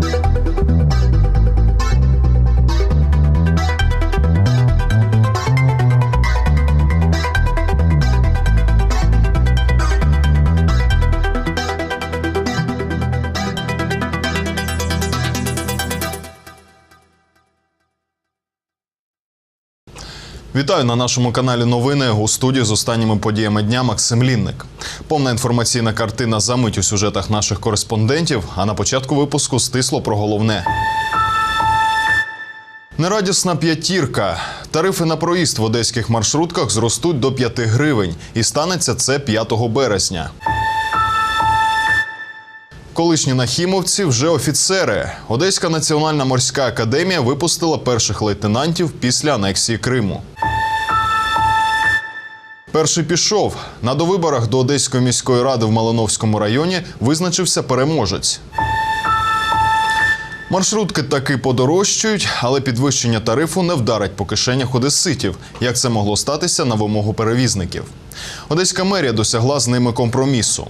Thank you. Вітаю на нашому каналі Новини у студії з останніми подіями дня Максим Лінник. Повна інформаційна картина за мить у сюжетах наших кореспондентів. А на початку випуску стисло про головне. Нерадісна п'ятірка. Тарифи на проїзд в одеських маршрутках зростуть до 5 гривень, і станеться це 5 березня. Колишні нахімовці вже офіцери. Одеська національна морська академія випустила перших лейтенантів після анексії Криму. Перший пішов. На довиборах до Одеської міської ради в Малиновському районі визначився переможець. Маршрутки таки подорожчують, але підвищення тарифу не вдарить по кишенях одеситів, як це могло статися на вимогу перевізників. Одеська мерія досягла з ними компромісу.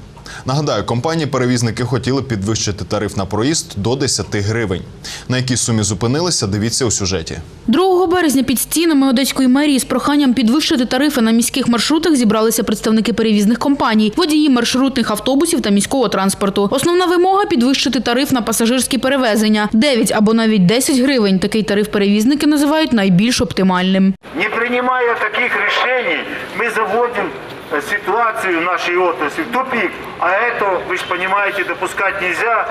Нагадаю, компанії-перевізники хотіли підвищити тариф на проїзд до 10 гривень. На якій сумі зупинилися, дивіться у сюжеті. 2 березня під стінами Одеської мерії з проханням підвищити тарифи на міських маршрутах зібралися представники перевізних компаній, водії маршрутних автобусів та міського транспорту. Основна вимога підвищити тариф на пасажирські перевезення 9 або навіть 10 гривень. Такий тариф перевізники називають найбільш оптимальним. Не принимая таких решений, мы заводим э, ситуацию нашей отрасли в тупик. А это, вы же понимаете, допускать нельзя.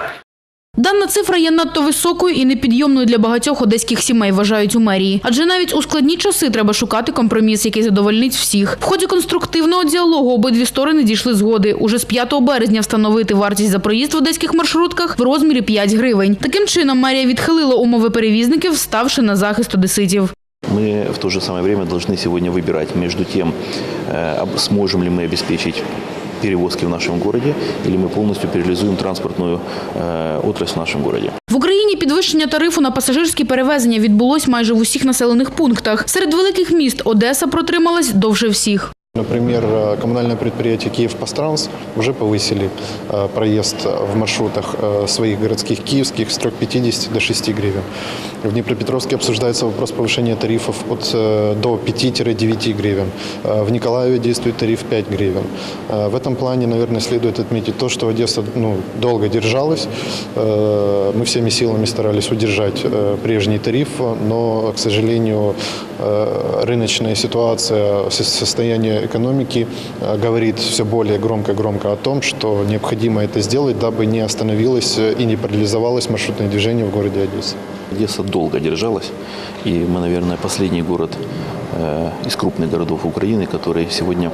Дана цифра є надто високою і непідйомною для багатьох одеських сімей, вважають у мерії. Адже навіть у складні часи треба шукати компроміс, який задовольнить всіх. В ході конструктивного діалогу обидві сторони дійшли згоди. Уже з 5 березня встановити вартість за проїзд в одеських маршрутках в розмірі 5 гривень. Таким чином, мерія відхилила умови перевізників, ставши на захист одеситів. Мы в то же самое время должны сегодня выбирать между тем, э, об- сможем ли мы обеспечить перевозки в нашем городе, или мы полностью переализуем транспортную э, отрасль в нашем городе. В Україні підвищення тарифу на пасажирські перевезення відбулось майже в усіх населених пунктах. Серед великих міст Одеса протрималась довше всіх. Например, э, коммунальное предприятие «Киевпостранс» уже повысили э, проезд в маршрутах э, своих городских киевских с 3,50 до 6 гривен. В Днепропетровске обсуждается вопрос повышения тарифов от, до 5-9 гривен. В Николаеве действует тариф 5 гривен. В этом плане, наверное, следует отметить то, что Одесса ну, долго держалась. Мы всеми силами старались удержать прежний тариф, но, к сожалению, рыночная ситуация, со- состояние экономики э, говорит все более громко-громко о том, что необходимо это сделать, дабы не остановилось э, и не парализовалось маршрутное движение в городе Одесса. Одесса долго держалась, и мы, наверное, последний город э, из крупных городов Украины, который сегодня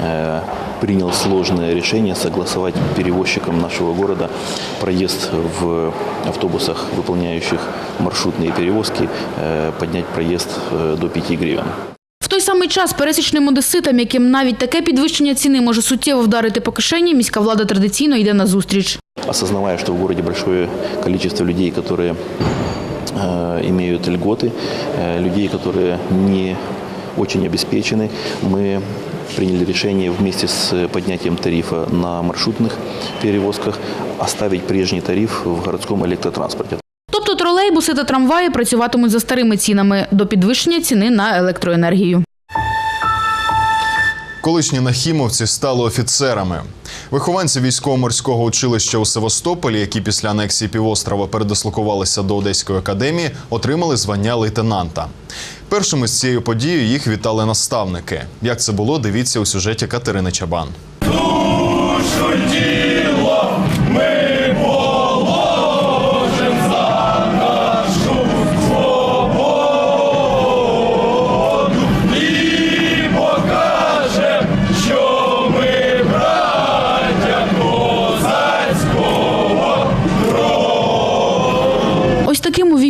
э, принял сложное решение согласовать перевозчикам нашего города проезд в автобусах, выполняющих маршрутные перевозки, э, поднять проезд э, до 5 гривен. В той самий час пересічним одеситам, яким навіть таке підвищення ціни може суттєво вдарити по кишені, міська влада традиційно йде на зустріч. осознавая, что в городе большое количество людей, которые э, имеют льготы, э, людей, которые не очень обеспечены, мы приняли решение вместе с поднятием тарифа на маршрутных перевозках оставить прежний тариф в городском электротранспорте. Тобто тролейбуси та трамваї працюватимуть за старими цінами до підвищення ціни на електроенергію. Колишні нахімовці стали офіцерами. Вихованці військово-морського училища у Севастополі, які після анексії півострова передислокувалися до Одеської академії, отримали звання лейтенанта. Першими з цією подією їх вітали наставники. Як це було, дивіться у сюжеті Катерини Чабан.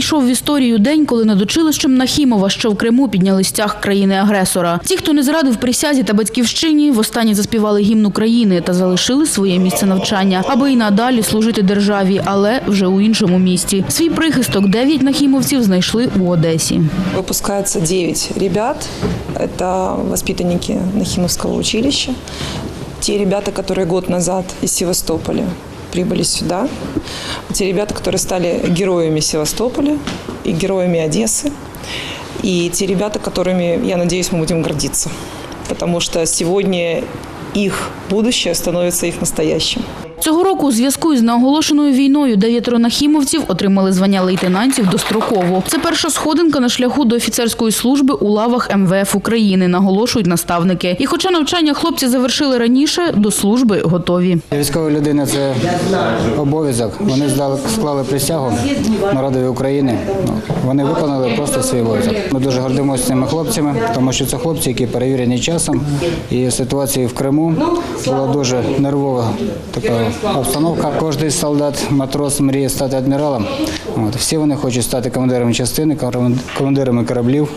увійшов в історію день, коли над училищем Нахімова, що в Криму, підняли стяг країни-агресора. Ті, хто не зрадив присязі та батьківщині, востаннє заспівали гімн України та залишили своє місце навчання, аби й надалі служити державі, але вже у іншому місті. Свій прихисток дев'ять нахімовців знайшли у Одесі. Выпускается 9 ребят. Это воспитанники Нахимовского училища. Те ребята, которые год назад из Севастополя прибыли сюда. Те ребята, которые стали героями Севастополя и героями Одессы. И те ребята, которыми, я надеюсь, мы будем гордиться. Потому что сегодня их будущее становится их настоящим. Цього року у зв'язку із неоголошеною війною дев'ятеро нахімовців отримали звання лейтенантів достроково. Це перша сходинка на шляху до офіцерської служби у лавах МВФ України, наголошують наставники. І хоча навчання хлопці завершили раніше, до служби готові. Військова людина це обов'язок. Вони здали, склали присягу народові України. Ну, Вони виконали просто свій обов'язок. Ми дуже гордимося цими хлопцями, тому що це хлопці, які перевірені часом. І ситуація в Криму була дуже нервова така обстановка. Кожен солдат, матрос мріє стати адміралом. От. Всі вони хочуть стати командирами частини, командирами кораблів.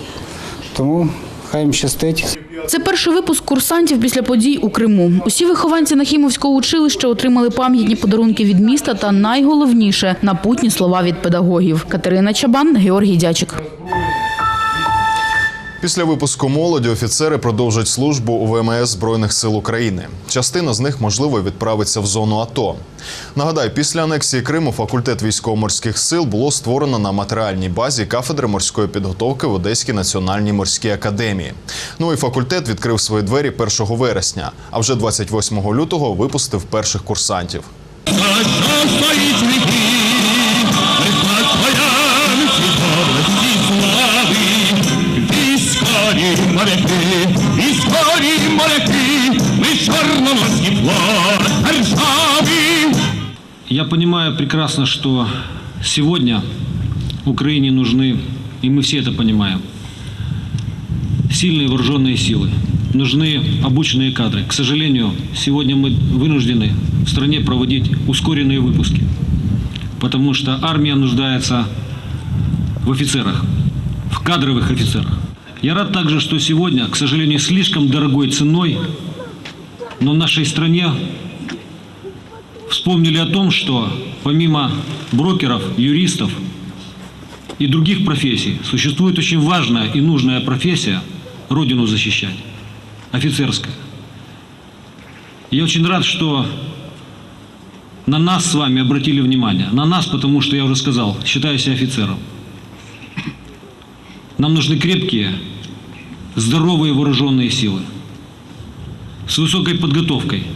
Тому хай їм щастить. Це перший випуск курсантів після подій у Криму. Усі вихованці Нахімовського училища отримали пам'ятні подарунки від міста та найголовніше напутні слова від педагогів. Катерина Чабан, Георгій Дячик. Після випуску молоді офіцери продовжать службу у ВМС Збройних сил України. Частина з них можливо відправиться в зону АТО. Нагадаю, після анексії Криму факультет військово-морських сил було створено на матеріальній базі кафедри морської підготовки в Одеській національній морській академії. Новий факультет відкрив свої двері 1 вересня, а вже 28 лютого випустив перших курсантів. Військові моряки, ми чорноморський флот держави. Я понимаю прекрасно, что сегодня Украине нужны, и мы все это понимаем, сильные вооруженные силы. Нужны обученные кадры. К сожалению, сегодня мы вынуждены в стране проводить ускоренные выпуски, потому что армия нуждается в офицерах, в кадровых офицерах. Я рад также, что сегодня, к сожалению, слишком дорогой ценой, но в нашей стране вспомнили о том, что помимо брокеров, юристов и других профессий, существует очень важная и нужная профессия – Родину защищать, офицерская. Я очень рад, что на нас с вами обратили внимание. На нас, потому что, я уже сказал, считаю себя офицером. Нам нужны крепкие, здоровые вооруженные силы с высокой подготовкой –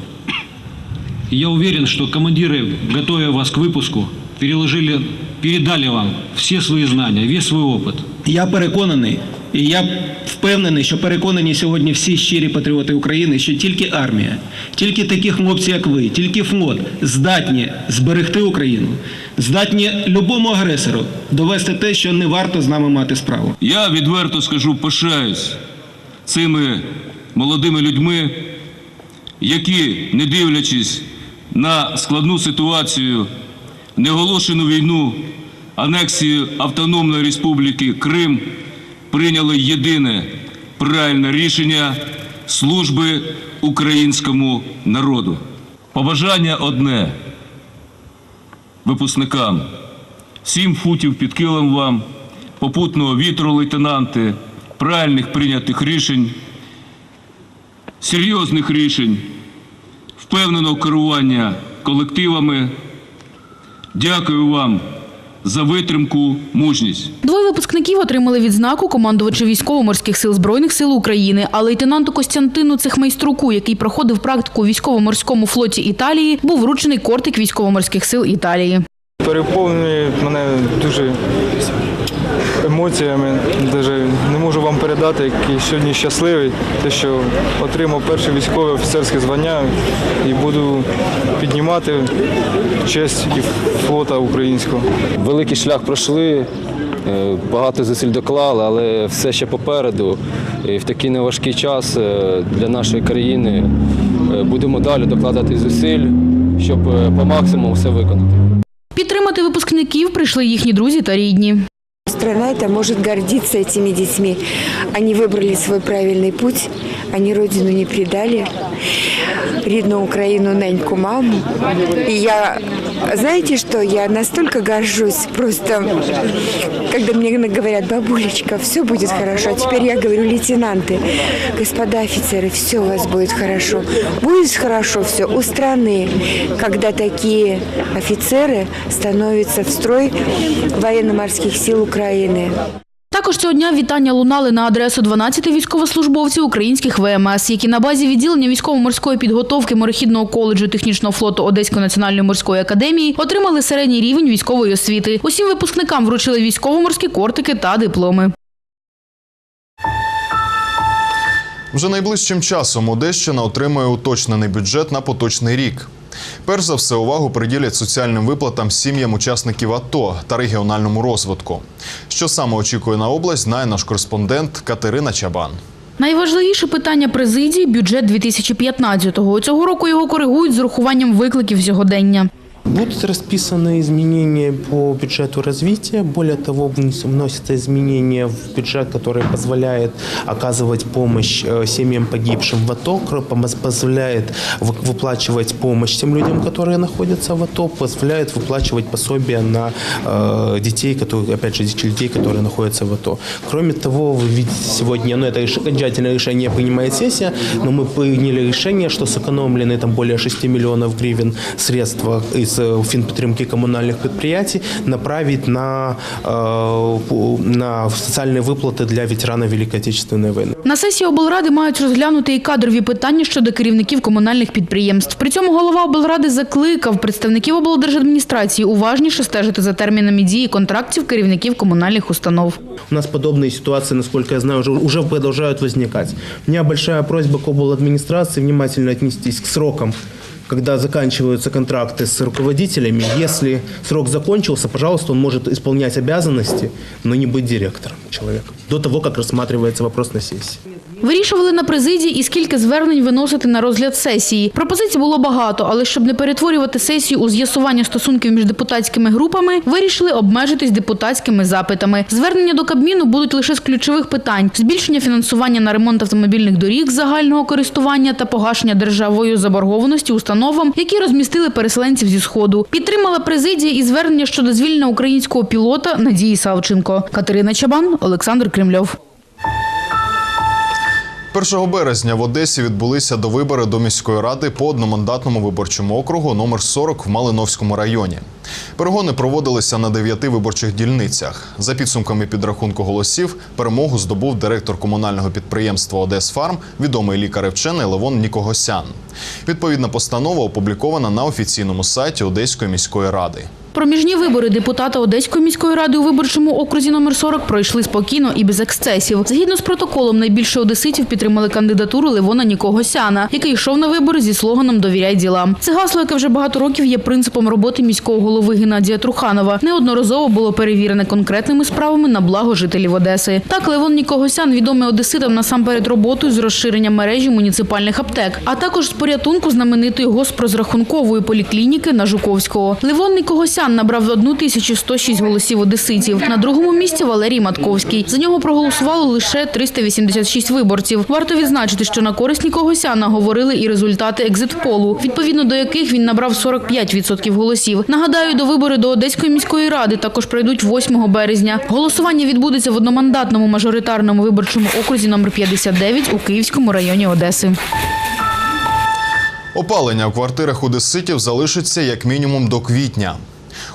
и я уверен, что командиры, готовя вас к выпуску, переложили, передали вам все свои знания, весь свой опыт. Я переконаний, і я впевнений, що переконані сьогодні всі щирі патріоти України, що тільки армія, тільки такі хлопці, як ви, тільки флот здатні зберегти Україну, Здатні любому агресору довести те, що не варто з нами мати справу. Я відверто скажу, пишаюсь цими молодими людьми, які, не дивлячись на складну ситуацію, неоголошену війну, анексію Автономної Республіки Крим, прийняли єдине правильне рішення служби українському народу. Побажання одне випускникам. Сім футів під килим вам, попутного вітру, лейтенанти, правильних прийнятих рішень, серйозних рішень, впевненого керування колективами. Дякую вам за витримку, мужність. Двоє випускників отримали відзнаку командувача військово-морських сил Збройних сил України, а лейтенанту Костянтину Цехмайструку, який проходив практику у військово-морському флоті Італії, був вручений кортик військово-морських сил Італії. переповнює мене дуже емоціями. Даже не можу вам передати, який сьогодні щасливий, те, що отримав перше військове офіцерське звання і буду піднімати честь і флота українського. Великий шлях пройшли, е, багато зусиль доклали, але все ще попереду. І в такий неважкий час е, для нашої країни е, будемо далі докладати зусиль, щоб по максимуму все виконати. Підтримати випускників прийшли їхні друзі та рідні Страна эта может гордиться этими детьми. Они выбрали свой правильный путь, они родину не предали, рідну Україну, неньку маму. І я Знаете что, я настолько горжусь, просто, когда мне говорят, бабулечка, все будет хорошо, а теперь я говорю, лейтенанты, господа офицеры, все у вас будет хорошо. Будет хорошо все у страны, когда такие офицеры становятся в строй военно-морских сил Украины. Також цього дня вітання лунали на адресу 12 військовослужбовців українських ВМС, які на базі відділення військово-морської підготовки морехідного коледжу технічного флоту Одеської національної морської академії отримали середній рівень військової освіти. Усім випускникам вручили військово-морські кортики та дипломи. Вже найближчим часом Одещина отримує уточнений бюджет на поточний рік. Перш за все, увагу приділять соціальним виплатам сім'ям учасників АТО та регіональному розвитку. Що саме очікує на область, знає наш кореспондент Катерина Чабан. Найважливіше питання президії – бюджет 2015-го. Цього року його коригують з урахуванням викликів сьогодення. Будут расписаны изменения по бюджету развития. Более того, вносятся изменения в бюджет, который позволяет оказывать помощь э, семьям погибшим в АТО, позволяет вы- выплачивать помощь тем людям, которые находятся в АТО, позволяет выплачивать пособия на э, детей, которые, опять же, детей, которые находятся в АТО. Кроме того, вы видите сегодня, ну это окончательное решение принимает сессия, но мы приняли решение, что сэкономлены там более 6 миллионов гривен средства из э, финподтримки коммунальных предприятий направить на, э, по- на социальные выплаты для ветеранов Великой Отечественной войны. На сесії облради мають розглянути і кадрові питання щодо керівників комунальних підприємств. При цьому голова облради закликав представників облдержадміністрації уважніше стежити за термінами дії контрактів керівників комунальних установ. У нас подобные ситуации, насколько я знаю, уже, уже продолжают возникать. У меня большая просьба к администрации внимательно отнестись к срокам когда заканчиваются контракты с руководителями, если срок закончился, пожалуйста, он может исполнять обязанности, но не быть директором человека. До того, как рассматривается вопрос на сессии. Вирішували на президії і скільки звернень виносити на розгляд сесії. Пропозицій було багато, але щоб не перетворювати сесію у з'ясування стосунків між депутатськими групами, вирішили обмежитись депутатськими запитами. Звернення до Кабміну будуть лише з ключових питань: збільшення фінансування на ремонт автомобільних доріг загального користування та погашення державою заборгованості установам, які розмістили переселенців зі сходу. Підтримала президія і звернення щодо звільнення українського пілота Надії Савченко. Катерина Чабан, Олександр Кремльов. 1 березня в Одесі відбулися довибори до міської ради по одномандатному виборчому округу номер 40 в Малиновському районі. Перегони проводилися на дев'яти виборчих дільницях. За підсумками підрахунку голосів, перемогу здобув директор комунального підприємства Одесфарм, відомий лікар і Левон Нікогосян. Відповідна постанова опублікована на офіційному сайті Одеської міської ради. Проміжні вибори депутата Одеської міської ради у виборчому окрузі номер 40 пройшли спокійно і без ексцесів. Згідно з протоколом, найбільше одеситів підтримали кандидатуру Левона Нікогосяна, який йшов на вибори зі слоганом Довіряй ділам. Це гасло, яке вже багато років є принципом роботи міського голови Геннадія Труханова. Неодноразово було перевірене конкретними справами на благо жителів Одеси. Так, Левон Нікогосян відомий одеситам насамперед роботою з розширення мережі муніципальних аптек, а також з порятунку знаменитої госпрозрахункової поліклініки на Жуковського. Левон Нікогосян набрав 1106 голосів одеситів. На другому місці Валерій Матковський. За нього проголосувало лише 386 виборців. Варто відзначити, що на користь Нікогосяна говорили і результати екзитполу, відповідно до яких він набрав 45% голосів. Нагадаю, до вибори до Одеської міської ради також пройдуть 8 березня. Голосування відбудеться в одномандатному мажоритарному виборчому окрузі номер 59 у Київському районі Одеси. Опалення у квартирах одеситів залишиться як мінімум до квітня.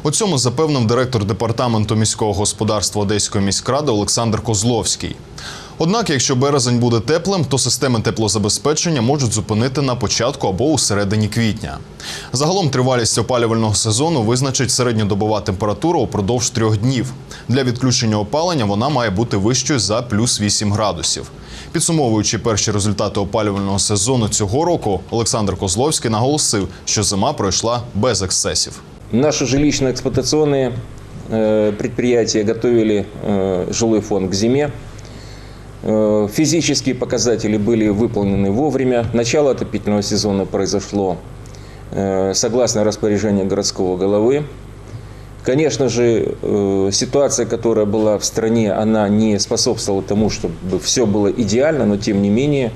У цьому запевнив директор департаменту міського господарства Одеської міськради Олександр Козловський. Однак, якщо березень буде теплим, то системи теплозабезпечення можуть зупинити на початку або у середині квітня. Загалом тривалість опалювального сезону визначить середньодобова температура упродовж трьох днів. Для відключення опалення вона має бути вищою за плюс 8 градусів. Підсумовуючи перші результати опалювального сезону цього року, Олександр Козловський наголосив, що зима пройшла без ексцесів. Наши жилищно-эксплуатационные э, предприятия готовили э, жилой фонд к зиме. Э, Физические показатели были выполнены вовремя. Начало отопительного сезона произошло согласно распоряжению городского головы. Конечно же, ситуация, которая была в стране, она не способствовала тому, чтобы все было идеально, но тем не менее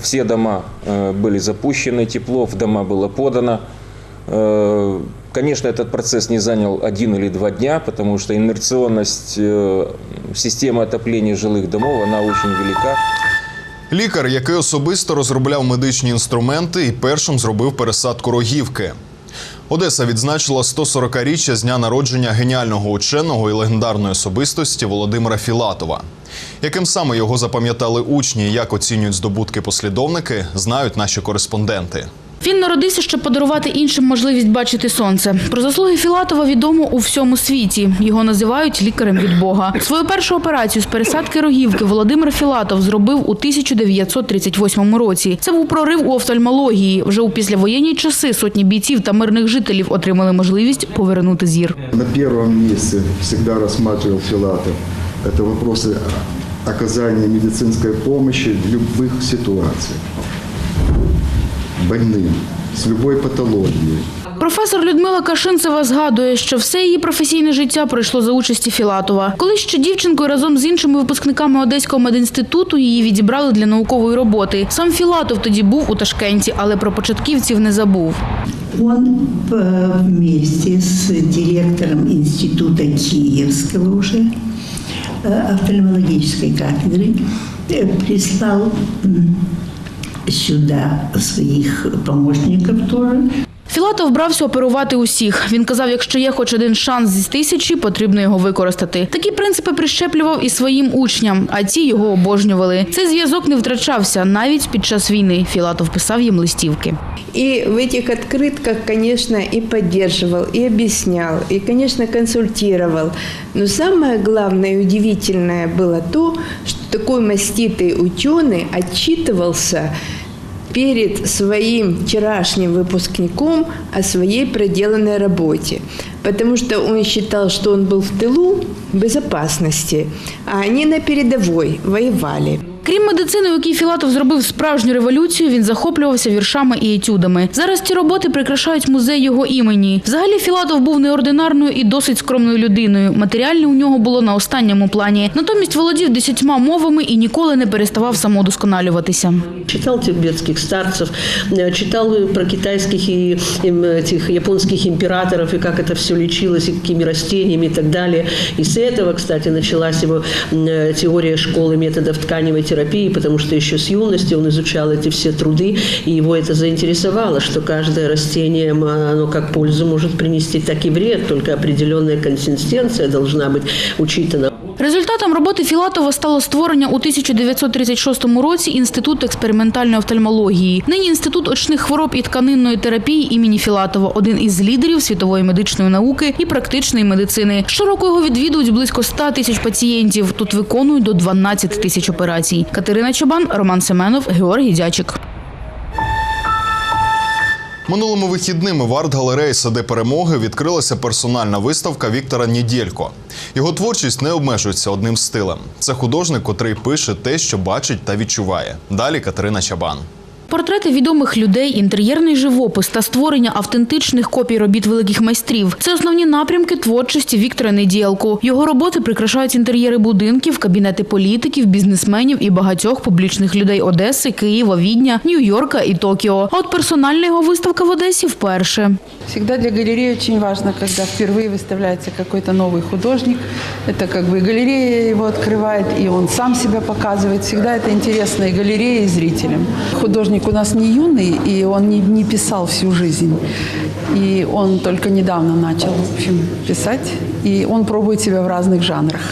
все дома были запущены, тепло в дома было подано. Э, Конечно, этот процесс не занял один или два дня, потому что инерционность э, системы отопления жилых домов, она очень велика. Лікар, який особисто розробляв медичні інструменти і першим зробив пересадку рогівки. Одеса відзначила 140-річчя з дня народження геніального ученого і легендарної особистості Володимира Філатова. Яким саме його запам'ятали учні і як оцінюють здобутки послідовники, знають наші кореспонденти. Він народився, щоб подарувати іншим можливість бачити сонце. Про заслуги Філатова відомо у всьому світі. Його називають лікарем від Бога. Свою першу операцію з пересадки рогівки Володимир Філатов зробив у 1938 році. Це був прорив у офтальмології. Вже у післявоєнні часи сотні бійців та мирних жителів отримали можливість повернути зір. На первом месте всегда рассматривал Филатов. Это вопросы оказания медицинской помощи в любых ситуациях. Больным, с любой патологией. Професор Людмила Кашинцева згадує, що все її професійне життя пройшло за участі Філатова. Коли ще дівчинкою разом з іншими випускниками Одеського медінституту її відібрали для наукової роботи. Сам Філатов тоді був у Ташкенті, але про початківців не забув. Он э, вместе с директором института Киевского уже э, офтальмологической кафедры э, прислал м, сюда своих помощников тоже. Філатов брався оперувати усіх. Він казав, якщо є хоч один шанс зі тисячі, потрібно його використати. Такі принципи прищеплював і своїм учням, а ті його обожнювали. Цей зв'язок не втрачався навіть під час війни. Філатов писав їм листівки. И в этих открытках, конечно, и поддерживал, и объяснял, и, конечно, консультировал. Но самое главное и удивительное было то, что такой маститый ученый отчитывался перед своим вчерашним выпускником о своей проделанной работе. Потому что он считал, что он был в тылу безопасности, а они на передовой воевали. Крім медицини, у якій Філатов зробив справжню революцію, він захоплювався віршами і етюдами. Зараз ці роботи прикрашають музей його імені. Взагалі Філатов був неординарною і досить скромною людиною. Матеріальне у нього було на останньому плані. Натомість володів десятьма мовами і ніколи не переставав самодосконалюватися. Читал тибетских старцев, э, читал про китайских и им, этих японских императоров, и как это все лечилось, и какими растениями и так далее. И с этого, кстати, началась его э, теория школы методов тканевой терапии, потому что еще с юности он изучал эти все труды, и его это заинтересовало, что каждое растение, оно как пользу может принести, так и вред, только определенная консистенция должна быть учитана. Результатом роботи Філатова стало створення у 1936 році Інституту експериментальної офтальмології. Нині Інститут очних хвороб і тканинної терапії імені Філатова – один із лідерів світової медичної науки і практичної медицини. Щороку його відвідують близько 100 тисяч пацієнтів. Тут виконують до 12 тисяч операцій. Катерина Чабан, Роман Семенов, Георгій Дячик. Минулими вихідними в арт-галереї Сади перемоги відкрилася персональна виставка Віктора Нідєлько. Його творчість не обмежується одним стилем. Це художник, котрий пише те, що бачить та відчуває. Далі Катерина Чабан. Портрети відомих людей, інтер'єрний живопис та створення автентичних копій робіт великих майстрів – це основні напрямки творчості Віктора Неділку. Його роботи прикрашають інтер'єри будинків, кабінети політиків, бізнесменів і багатьох публічних людей Одеси, Києва, Відня, Нью-Йорка і Токіо. От персональна його виставка в Одесі вперше. Всегда для галереи очень важно, когда впервые выставляется какой-то новый художник. Это как бы галерея его открывает, и он сам себя показывает. Всегда это интересно и галерее, и зрителям. Художник у нас не юный, и он не, не писал всю жизнь. И он только недавно начал в общем, писать, и он пробует себя в разных жанрах.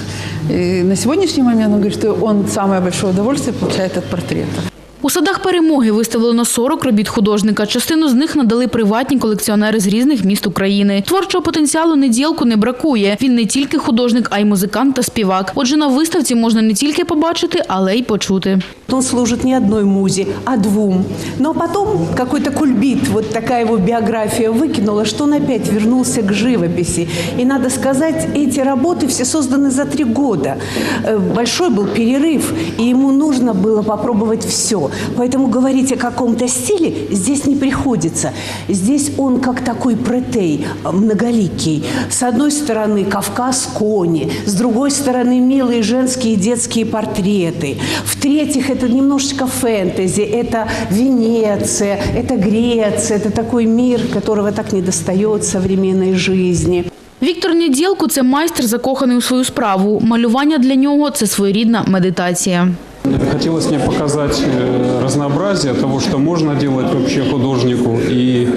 И на сегодняшний момент он говорит, что он самое большое удовольствие получает от портрета. У садах перемоги виставлено 40 робіт художника. Частину з них надали приватні колекціонери з різних міст України. Творчого потенціалу неділку не бракує. Він не тільки художник, а й музикант та співак. Отже, на виставці можна не тільки побачити, але й почути. Он служит не одной музе, а двум. Но потом какой-то кульбит, вот такая его биография выкинула, что он опять вернулся к живописи. И надо сказать, эти работы все созданы за три года. Э, Большой был перерыв, и ему нужно было попробовать все. Поэтому говорить о каком-то стиле здесь не приходится. Здесь он как такой протей, э, многоликий. С одной стороны Кавказ кони, с другой стороны милые женские и детские портреты. В-третьих, это это немножечко фэнтези, это Венеция, это Греция, это такой мир, которого так не достает современной жизни. Віктор Неділку – це майстер, закоханий у свою справу. Малювання для нього – це своєрідна медитація. Хотелось мне показать э, разнообразие того, что можно делать вообще художнику, и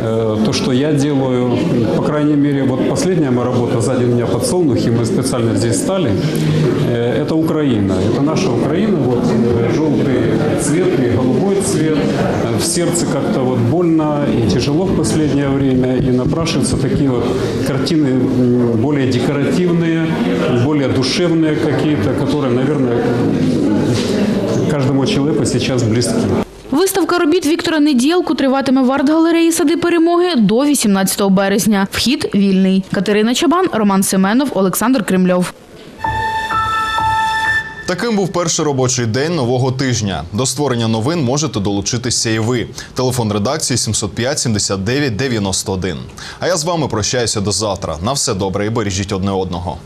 э, то, что я делаю. По крайней мере, вот последняя моя работа «Сзади меня подсолнухи», мы специально здесь стали, э, это Украина. Это наша Украина, вот желтый цвет и голубой цвет. В сердце как-то вот больно и тяжело в последнее время, и напрашиваются такие вот картины более декоративные, более душевные какие-то, которые, наверное, каждому человеку сейчас близки. Виставка робіт Віктора Неділку триватиме в арт-галереї «Сади перемоги» до 18 березня. Вхід вільний. Катерина Чабан, Роман Семенов, Олександр Кремльов. Таким був перший робочий день нового тижня. До створення новин можете долучитися і ви. Телефон редакції 705 79 91. А я з вами прощаюся до завтра. На все добре і бережіть одне одного.